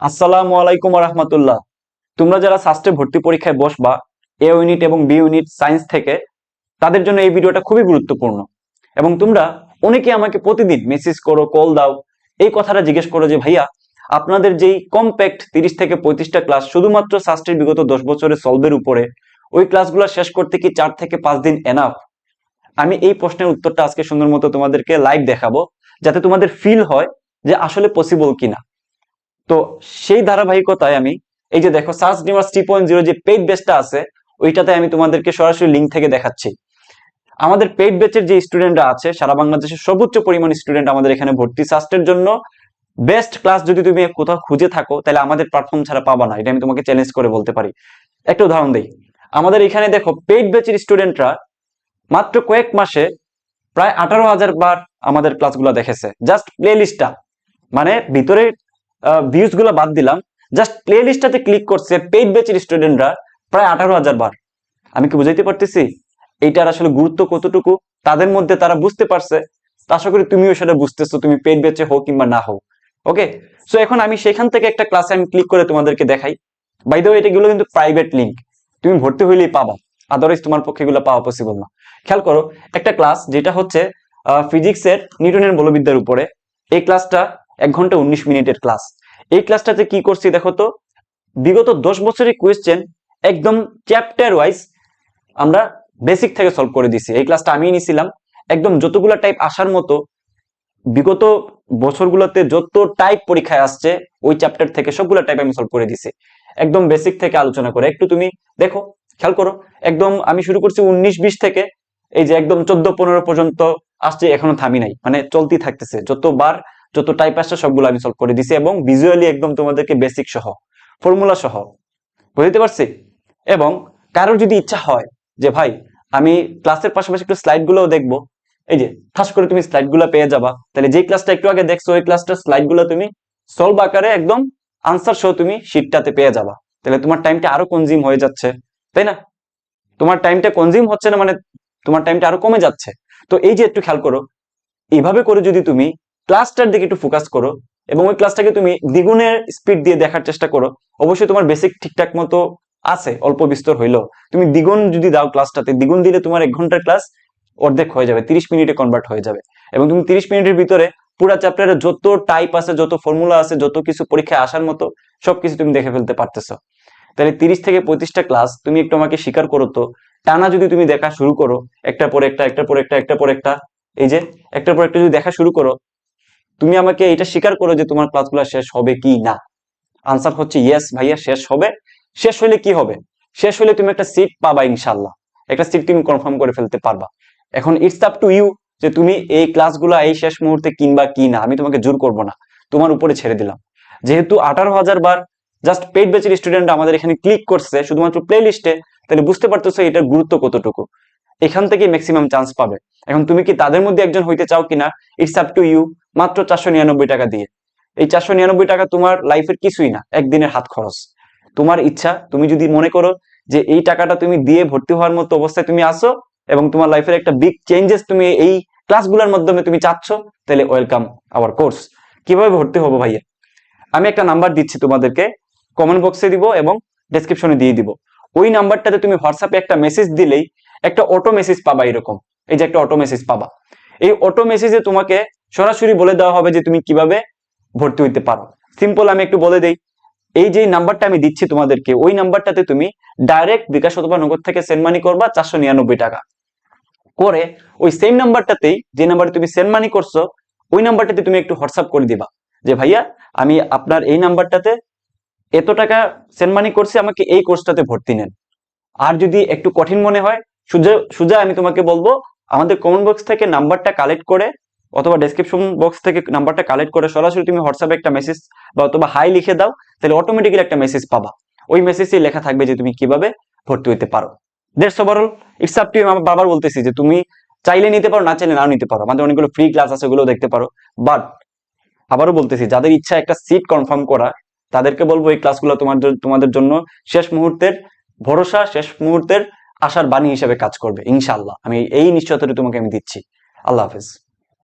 আসসালামু আলাইকুম রহমতুল্লাহ তোমরা যারা সাস্টে ভর্তি পরীক্ষায় বসবা, এ ইউনিট এবং বি ইউনিট সায়েন্স থেকে, তাদের জন্য এই ভিডিওটা খুবই গুরুত্বপূর্ণ। এবং তোমরা অনেকে আমাকে প্রতিদিন মেসেজ করো কল দাও, এই কথাটা জিজ্ঞেস করো যে, ভাইয়া, আপনাদের যেই কম্প্যাক্ট তিরিশ থেকে পঁয়ত্রিশটা ক্লাস শুধুমাত্র সাস্টের বিগত দশ বছরের সলভের উপরে, ওই ক্লাসগুলো শেষ করতে কি চার থেকে পাঁচ দিন এনাফ আমি এই প্রশ্নের উত্তরটা আজকে সুন্দর মতো তোমাদেরকে লাইভ দেখাবো, যাতে তোমাদের ফিল হয় যে আসলে পসিবল কিনা। তো সেই ধারাবাহিকতায় আমি, এই যে দেখো সার্চ ডিমার্স থ্রি পয়েন্ট জিরো যে পেইড বেসটা আছে, ওইটাতে আমি তোমাদেরকে সরাসরি লিঙ্ক থেকে দেখাচ্ছি। আমাদের পেইড বেচের যে স্টুডেন্টরা আছে, সারা বাংলাদেশের সর্বোচ্চ পরিমাণ স্টুডেন্ট আমাদের এখানে ভর্তি। সাস্টের জন্য বেস্ট ক্লাস যদি তুমি কোথাও খুঁজে থাকো, তাহলে আমাদের প্ল্যাটফর্ম ছাড়া পাবা না। এটা আমি তোমাকে চ্যালেঞ্জ করে বলতে পারি। একটা উদাহরণ দিই। আমাদের এখানে দেখো পেইড বেচের স্টুডেন্টরা মাত্র কয়েক মাসে প্রায় আঠারো হাজার বার আমাদের ক্লাসগুলো দেখেছে। জাস্ট প্লে লিস্টটা মানে ভিতরে ভিউজগুলো বাদ দিলাম। জাস্ট প্লে লিস্টটাতে ক্লিক করছে পেইড ব্যাচের স্টুডেন্টরা প্রায় আঠারো হাজার বার। আমি কি বুঝাইতে পারতেছি? এইটার আসলে গুরুত্ব কতটুকু? তাদের মধ্যে তারা বুঝতে পারছে। আশা করি তুমিও সেটা বুঝতেছো, তুমি পেইড ব্যাচে হোক কিংবা না হোক ওকে সো এখন আমি সেখান থেকে একটা ক্লাসে আমি ক্লিক করে তোমাদেরকে দেখাই। বাই দ্য এটাগুলো কিন্তু প্রাইভেট লিঙ্ক তুমি ভর্তি হইলেই পাবা। আদারওয়াইজ তোমার পক্ষে এগুলো পাওয়া পসিবল না। খেয়াল করো, একটা ক্লাস যেটা হচ্ছে ফিজিক্সের নিউটনের বলবিদ্যার উপরে, এই ক্লাসটা এক ঘণ্টা উনিশ মিনিটের ক্লাস এই ক্লাসটাতে কি করছি দেখো তো? বিগত দশ বছরের কোয়েশ্চেন একদম চ্যাপ্টার ওয়াইজ আমরা বেসিক থেকে সলভ করে দিছি। এই ক্লাসটা আমি নিছিলাম। একদম যতগুলো টাইপ আসার মতো বিগত বছরগুলোতে যত টাইপ পরীক্ষায় আসছে, ওই চ্যাপ্টার থেকে সবগুলো টাইপ আমি সলভ করে দিছি। একদম বেসিক থেকে আলোচনা করে। একটু তুমি দেখো, খেয়াল করো, একদম আমি শুরু করছি উনিশ বিশ থেকে। এই যে একদম চোদ্দ পনেরো পর্যন্ত আসছে, এখনও থামি নাই। মানে চলতেই থাকতেছে। যতবার যত টাইপ আসছে সবগুলো আমি সলভ করে দিছি এবং ভিজুয়ালি একদম তোমাদেরকে বেসিক সহ ফর্মুলা সহ, বুঝতে পারছি? এবং কারোর যদি ইচ্ছা হয় যে ভাই, আমি ক্লাসের পাশাপাশি একটু স্লাইড গুলোও দেখব, এই যে ঠাস করে তুমি স্লাইডগুলো পেয়ে যাবা, তাহলে যে ক্লাসটা একটু আগে দেখছ, ওই ক্লাসটার স্লাইডগুলো তুমি সলভ আকারে একদম আনসার সহ তুমি শিটটাতে পেয়ে যাবা। তাহলে তোমার টাইমটা আরও কনজিউম হয়ে যাচ্ছে, তাই না? তোমার টাইমটা কনজিউম হচ্ছে না মানে তোমার টাইমটা আরও কমে যাচ্ছে। তো এই যে একটু খেয়াল করো, এইভাবে করে যদি তুমি ক্লাসটার দিকে একটু ফোকাস করো এবং ওই ক্লাসটাকে তুমি দ্বিগুণের স্পিড দিয়ে দেখার চেষ্টা করো, অবশ্যই তোমার বেসিক ঠিকঠাক মতো আছে, অল্প বিস্তর হইল তুমি দ্বিগুণ যদি দাও ক্লাসটাতে দ্বিগুণ দিলে তোমার এক ঘণ্টার ক্লাস অর্ধেক হয়ে যাবে, তিরিশ মিনিটে কনভার্ট হয়ে যাবে। এবং তুমি তিরিশ মিনিটের ভিতরে পুরা চ্যাপ্টারে যত টাইপ আছে, যত ফর্মুলা আছে, যত কিছু পরীক্ষায় আসার মতো সবকিছু তুমি দেখে ফেলতে পারতেছো। তাহলে তিরিশ থেকে পঁয়ত্রিশটা ক্লাস তুমি একটু আমাকে স্বীকার করো তো, টানা যদি তুমি দেখা শুরু করো একটা পর একটা একটা পর একটা একটা পর একটা, এই যে, একটার পর একটা যদি দেখা শুরু করো তুমি আমাকে এটা স্বীকার করো যে তোমার ক্লাসগুলো শেষ হবে কি না? আনসার হচ্ছে ইয়েস ভাইয়া, শেষ হবে। শেষ হলে কি হবে? শেষ হলে তুমি একটা সিট পাবা ইনশাল্লাহ একটা সিট তুমি কনফার্ম করে ফেলতে পারবা। এখন ইটস আপ টু ইউ যে তুমি এই ক্লাসগুলো এই শেষ মুহূর্তে কিনবা কি না? আমি তোমাকে জোর করব না। তোমার উপরে ছেড়ে দিলাম। যেহেতু আঠারো হাজার বার জাস্ট পেড ব্যাচের স্টুডেন্ট আমাদের এখানে ক্লিক করছে, শুধুমাত্র প্লে লিস্টে তাহলে বুঝতে পারতেছো এটার গুরুত্ব কতটুকু? এখান থেকে ম্যাক্সিমাম চান্স পাবে। এখন তুমি কি তাদের মধ্যে একজন হইতে চাও কিনা ইটস আপ টু ইউ মাত্র চারশো নিরানব্বই টাকা দিয়ে। এই চারশো নিরানব্বই টাকা তোমার লাইফের কিছুই না, একদিনের হাত খরচ। তোমার ইচ্ছা, তুমি যদি মনে করো যে এই টাকাটা তুমি দিয়ে ভর্তি হওয়ার মতো অবস্থায় তুমি আসো এবং তোমার লাইফের একটা বিগ চেঞ্জেস তুমি এই ক্লাসগুলোর মাধ্যমে তুমি চাচ্ছ, তাহলে ওয়েলকাম আওয়ার কোর্স কীভাবে ভর্তি হব ভাইয়া? আমি একটা নাম্বার দিচ্ছি তোমাদেরকে কমেন্ট বক্সে দিব এবং ডেসক্রিপশনে দিয়ে দিব। ওই নাম্বারটাতে তুমি হোয়াটসঅ্যাপে একটা মেসেজ দিলেই একটা অটো মেসেজ পাবা এরকম। এই যে একটা অটো মেসেজ পাবা। এই অটো মেসেজে তোমাকে সরাসরি বলে দেওয়া হবে যে তুমি কীভাবে ভর্তি হইতে পারো। সিম্পল আমি একটু বলে দেই। এই যে নাম্বারটা আমি দিচ্ছি তোমাদেরকে, ওই নাম্বারটাতে তুমি ডাইরেক্ট বিকাশ অথবা নগদ থেকে সেন্ড মানি করবা চারশো নিরানব্বই টাকা। করে ওই সেম নাম্বারটাতেই যে নাম্বারে তুমি সেন্ড মানি করছ, ওই নাম্বারটাতে তুমি একটু হোয়াটসঅ্যাপ করে দিবা। যে ভাইয়া, আমি আপনার এই নাম্বারটাতে এত টাকা সেন্ড মানি করছি, আমাকে এই কোর্সটাতে ভর্তি নেন। আর যদি একটু কঠিন মনে হয় সুজা সুজা, আমি তোমাকে বলব, আমাদের কমেন্ট বক্স থেকে নাম্বারটা কালেক্ট করে, অথবা ডেসক্রিপশন বক্স থেকে নাম্বারটা কালেক্ট করে সরাসরি তুমি হোয়াটসঅ্যাপে একটা মেসেজ বা অথবা হাই লিখে দাও, তাহলে অটোমেটিক্যালি একটা মেসেজ পাবা। ওই মেসেজে লেখা থাকবে যে তুমি কীভাবে ভর্তি হইতে পারো। দেড়শো ওভারঅল ইটস আপ টু আমার বারবার বলতেছি যে তুমি চাইলে নিতে পারো, না চাইলে নাও নিতে পারো। আমাদের অনেকগুলো ফ্রি ক্লাস আছে ওগুলো দেখতে পারো। বাট আবারও বলতেছি, যাদের ইচ্ছা একটা সিট কনফার্ম করা, তাদেরকে বলব এই ক্লাসগুলো তোমার জ- তোমাদের জন্য শেষ মুহূর্তের ভরসা, শেষ মুহূর্তের আশার বাণী হিসেবে কাজ করবে ইনশাল্লাহ আমি এই নিশ্চয়তাটা তোমাকে আমি দিচ্ছি। আল্লাহ হাফেজ।